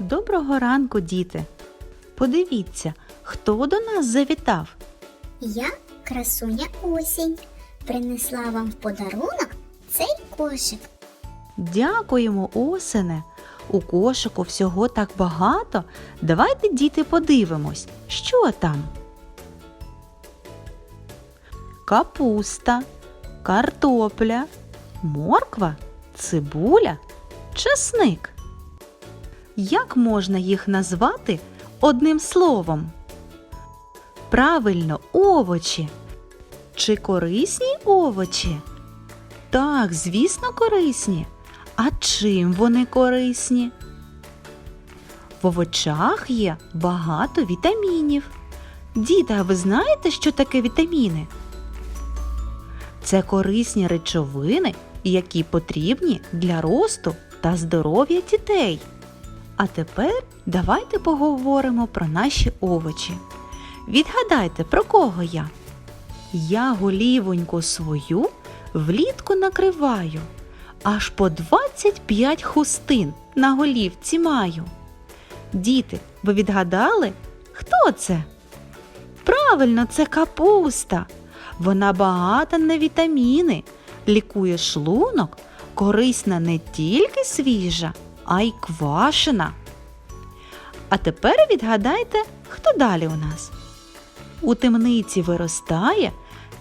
Доброго ранку, діти! Подивіться, хто до нас завітав. Я, красуня осінь, принесла вам в подарунок цей кошик. Дякуємо, осене. У кошику всього так багато. Давайте, діти, подивимось, що там. Капуста, картопля, морква, цибуля, часник. Як можна їх назвати одним словом? Правильно, овочі. Чи корисні овочі? Так, звісно, корисні. А чим вони корисні? В овочах є багато вітамінів. Діти, а ви знаєте, що таке вітаміни? Це корисні речовини, які потрібні для росту та здоров'я дітей. А тепер давайте поговоримо про наші овочі. Відгадайте, про кого я? Я голівоньку свою влітку накриваю, аж по 25 хустин на голівці маю. Діти, ви відгадали, хто це? Правильно, це капуста. Вона багата на вітаміни, лікує шлунок, корисна не тільки свіжа, а й квашена. А тепер відгадайте, хто далі у нас. У темниці виростає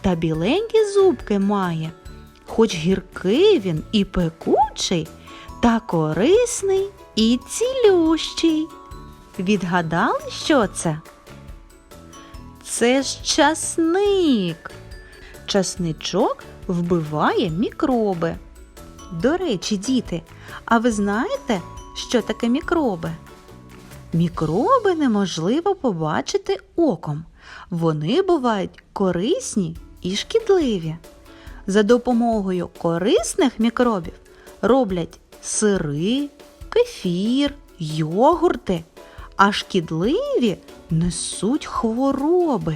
та біленькі зубки має, хоч гіркий він і пекучий, та корисний і цілющий. Відгадали, що це? Це ж часник. Часничок вбиває мікроби. До речі, діти, а ви знаєте, що таке мікроби? Мікроби неможливо побачити оком. Вони бувають корисні і шкідливі. За допомогою корисних мікробів роблять сири, кефір, йогурти, а шкідливі несуть хвороби.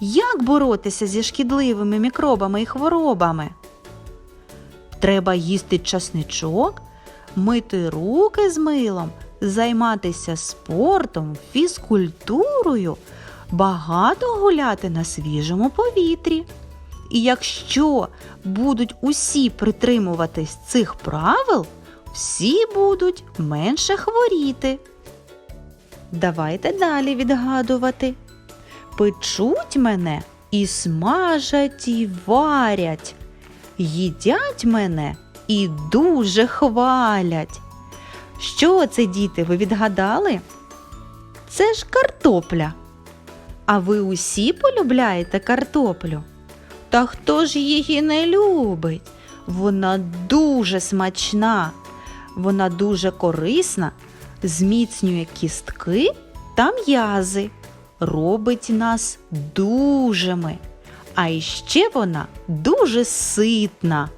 Як боротися зі шкідливими мікробами і хворобами? Треба їсти часничок, мити руки з милом, займатися спортом, фізкультурою, багато гуляти на свіжому повітрі. І якщо будуть усі притримуватись цих правил, всі будуть менше хворіти. Давайте далі відгадувати. Печуть мене і смажать, і варять, їдять мене і дуже хвалять. Що це, діти, ви відгадали? Це ж картопля. А ви усі полюбляєте картоплю? Та хто ж її не любить? Вона дуже смачна, вона дуже корисна, зміцнює кістки та м'язи, робить нас дужими. А іще вона дуже ситна.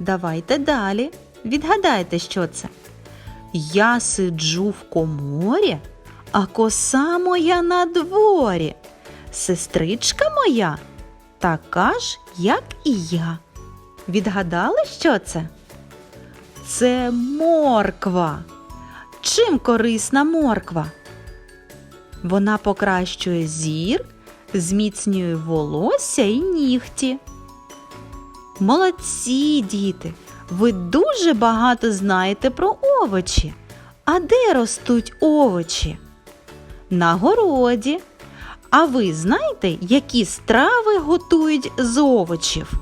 Давайте далі. Відгадайте, що це. Я сиджу в коморі, а коса моя на дворі. Сестричка моя така ж, як і я. Відгадали, що це? Це морква. Чим корисна морква? Вона покращує зір, зміцнює волосся і нігті. Молодці, діти! Ви дуже багато знаєте про овочі. А де ростуть овочі? На городі. А ви знаєте, які страви готують з овочів?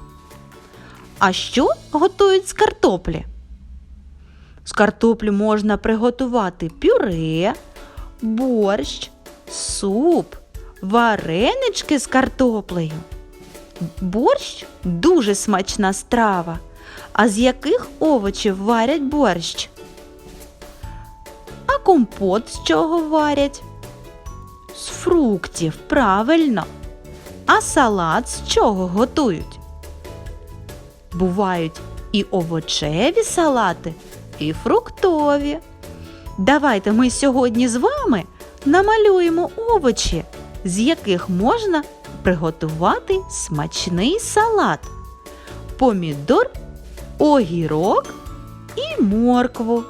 А що готують з картоплі? З картоплі можна приготувати пюре, борщ, суп, варенички з картоплею. Борщ дуже смачна страва. А з яких овочів варять борщ? А компот з чого варять? З фруктів, правильно. А салат з чого готують? Бувають і овочеві салати, і фруктові. Давайте ми сьогодні з вами намалюємо овочі, з яких можна приготувати смачний салат. Помідор, огірок і моркву.